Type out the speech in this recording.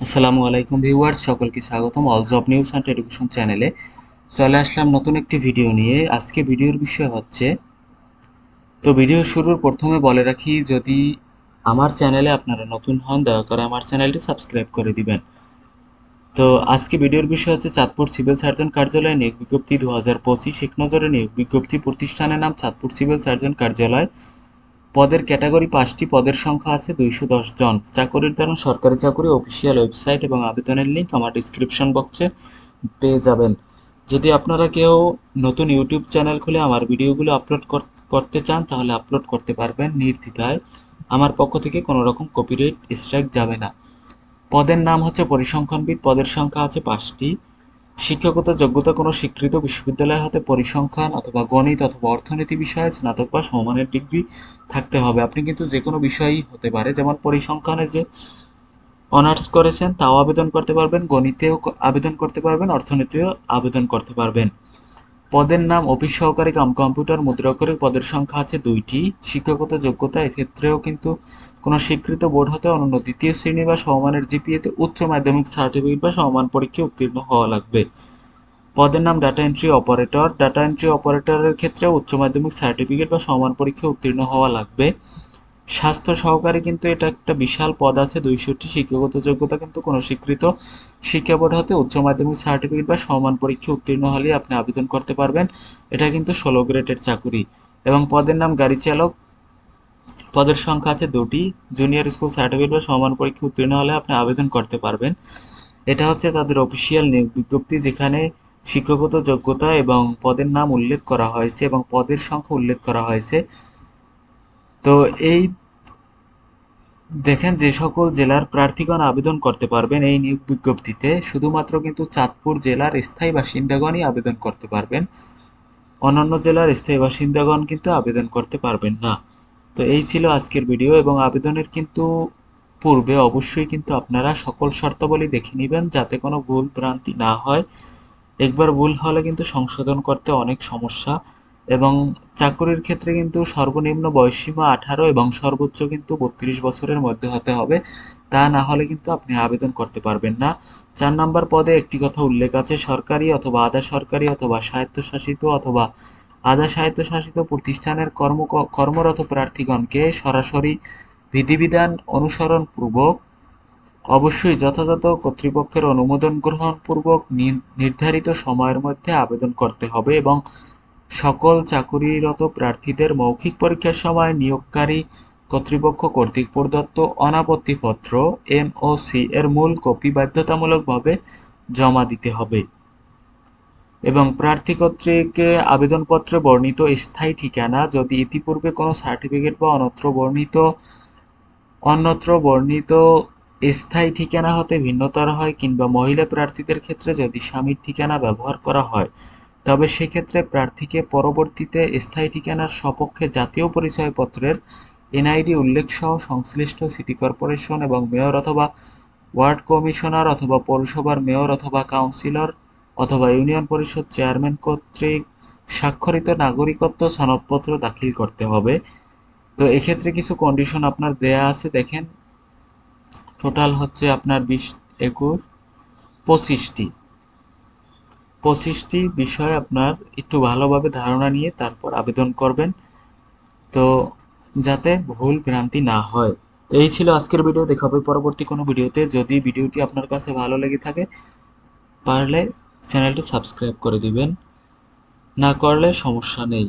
আসসালামু আলাইকুম ভিউয়ার্স, সকলকে স্বাগতম all job news and education চ্যানেলে চলে আসলাম নতুন একটি ভিডিও নিয়ে। আজকে ভিডিওর বিষয় হচ্ছে, তো ভিডিও শুরুর প্রথমে বলে রাখি, যদি আমার চ্যানেলে আপনারা নতুন হন, দয়া করে আমার চ্যানেলটি সাবস্ক্রাইব করে দিবেন। তো আজকে ভিডিওর বিষয় হচ্ছে, চাঁদপুর সিভিল সার্জন কার্যালয় নিয়োগ বিজ্ঞপ্তি দু হাজার পঁচিশ। এক নজরে নিয়োগ বিজ্ঞপ্তি প্রতিষ্ঠানের নাম চাঁদপুর সিভিল সার্জন কার্যালয়। পদের ক্যাটাগরি পাঁচটি পদের সংখ্যা আছে দুইশো দশ জন। চাকরির ধরন সরকারি চাকরি, অফিসিয়াল ওয়েবসাইট এবং আবেদনের লিঙ্ক আমার ডিসক্রিপশন বক্সে পেয়ে যাবেন। যদি আপনারা কেউ নতুন ইউটিউব চ্যানেল খুলে আমার ভিডিওগুলো আপলোড করতে চান, তাহলে আপলোড করতে পারবেন নির্দ্বিধায়। আমার পক্ষ থেকে কোনো রকম কপিরাইট স্ট্রাইক যাবে না। পদের নাম হচ্ছে পরিসংখ্যানবিদ, পদের সংখ্যা আছে পাঁচটি। শিক্ষাগত যোগ্যতা কোনো স্বীকৃত বিশ্ববিদ্যালয় হাতে পরিসংখ্যান অথবা গণিত অথবা অর্থনীতি বিষয়ে স্নাতক বা সমমানের ডিগ্রি থাকতে হবে। আপনি কিন্তু যে কোনো বিষয়ই হতে পারে, যেমন পরিসংখ্যানে যে অনার্স করেছেন, তাও আবেদন করতে পারবেন, গণিতেও আবেদন করতে পারবেন, অর্থনীতিও আবেদন করতে পারবেন। পদের নাম অফিস সহকারী কাম, কম্পিউটার মুদ্রাক্ষরিক পদের সংখ্যা আছে দুইটি। শিক্ষাগত যোগ্যতা এক্ষেত্রেও কিন্তু কোনো স্বীকৃত বোর্ড হতে অনন্য। দ্বিতীয় শ্রেণি বা সমমানের জিপিএতে উচ্চ মাধ্যমিক সার্টিফিকেট বা সমমান পরীক্ষায় উত্তীর্ণ হওয়া লাগবে। পদের নাম data entry operator. Data entry অপারেটরের ক্ষেত্রে উচ্চ মাধ্যমিক সার্টিফিকেট বা সমান পরীক্ষায় উত্তীর্ণ হওয়া লাগবে। স্বাস্থ্য সহকারী কিন্তু এটা একটা বিশাল পদ আছে দুইশোটি শিক্ষাগত যোগ্যতা কিন্তু কোনো স্বীকৃত শিক্ষা বোর্ড হতে উচ্চ মাধ্যমিক সার্টিফিকেট বা সমান পরীক্ষা উত্তীর্ণ হলে আপনি আবেদন করতে পারবেন। এটা কিন্তু ষোলো গ্রেডের চাকুরি। এবং পদের নাম গাড়ি চালক। পদের সংখ্যা আছে দুটি। জুনিয়র স্কুল সার্টিফিকেট বা সমান পরীক্ষা উত্তীর্ণ হলে আপনি আবেদন করতে পারবেন। এটা হচ্ছে তাদের অফিসিয়াল বিজ্ঞপ্তি যেখানে শিক্ষাগত যোগ্যতা এবং পদের নাম উল্লেখ করা হয়েছে এবং পদের সংখ্যা উল্লেখ করা হয়েছে। তো এই দেখেন যে সকল জেলার প্রার্থীগণ আবেদন করতে পারবেন এই নিয়োগ বিজ্ঞপ্তিতে। শুধুমাত্র কিন্তু চাঁদপুর জেলার স্থায়ী বাসিন্দাগণই আবেদন করতে পারবেন। অন্যান্য জেলার স্থায়ী বাসিন্দাগণ কিন্তু আবেদন করতে পারবেন না। তো এই ছিল আজকের ভিডিও এবং আবেদনের কিন্তু পূর্বে অবশ্যই কিন্তু আপনারা সকল শর্তাবলী দেখে নেবেন যাতে কোনো ভুল ভ্রান্তি না হয়। একবার ভুল হলে কিন্তু সংশোধন করতে অনেক সমস্যা। এবং চাকরির ক্ষেত্রে কিন্তু সর্বনিম্ন বয়সসীমা আঠারো এবং সর্বোচ্চ কিন্তু বত্রিশ বছরের মধ্যে হতে হবে। তা না হলে কিন্তু আপনি আবেদন করতে পারবেন না। চার নাম্বার পদে একটি কথা উল্লেখ আছে, সরকারি অথবা আধা সরকারি অথবা স্বায়ত্তশাসিত অথবা আধা স্বায়ত্তশাসিত প্রতিষ্ঠানের কর্ম কর্মরত প্রার্থীগণকে সরাসরি বিধিবিধান অনুসরণ পূর্বক অবশ্যই যথাযথ কর্তৃপক্ষের অনুমোদন গ্রহণ পূর্বক নির্ধারিত সময়ের মধ্যে আবেদন করতে হবে এবং সকল চাকুরিরত প্রার্থীদের মৌখিক পরীক্ষার সময় নিয়োগকারী কর্তৃপক্ষ কর্তৃক প্রদত্ত অনাপত্তিপত্র এনওসি এর মূল কপি বাধ্যতামূলকভাবে জমা দিতে হবে এবং প্রার্থী কর্তৃক আবেদনপত্রে বর্ণিত স্থায়ী ঠিকানা যদি ইতিপূর্বে কোনো সার্টিফিকেট বা অন্যত্র বর্ণিত অন্যত্র বর্ণিত স্থায়ী ঠিকানা হতে ভিন্নতর হয় কিংবা মহিলা প্রার্থীদের ক্ষেত্রে যদি স্বামীর ঠিকানা ব্যবহার করা হয় তবে সেক্ষেত্রে প্রার্থীকে পরবর্তীতে স্থায়ী ঠিকানার সপক্ষে জাতীয় পরিচয়পত্রের এনআইডি উল্লেখ সহ সংশ্লিষ্ট সিটি কর্পোরেশন এবং মেয়র অথবা ওয়ার্ড কমিশনার অথবা পৌরসভার মেয়র অথবা কাউন্সিলর অথবা ইউনিয়ন পরিষদ চেয়ারম্যান কর্তৃক স্বাক্ষরিত নাগরিকত্ব সনদপত্র দাখিল করতে হবে। তো এক্ষেত্রে কিছু কন্ডিশন আপনার দেয়া আছে, দেখেন। টোটাল হচ্ছে আপনার বিশ, একুশ, পঁচিশটি। পঁচিশটি বিষয় আপনার একটু ভালোভাবে ধারণা নিয়ে তারপর আবেদন করবেন। তো যাতে ভুল ভ্রান্তি না হয়। এই ছিল আজকের ভিডিও। দেখা হবে পরবর্তী কোনো ভিডিওতে। যদি ভিডিওটি আপনার কাছে ভালো লেগে থাকে, পারলে চ্যানেলটি সাবস্ক্রাইব করে দিবেন। না করলে সমস্যা নেই।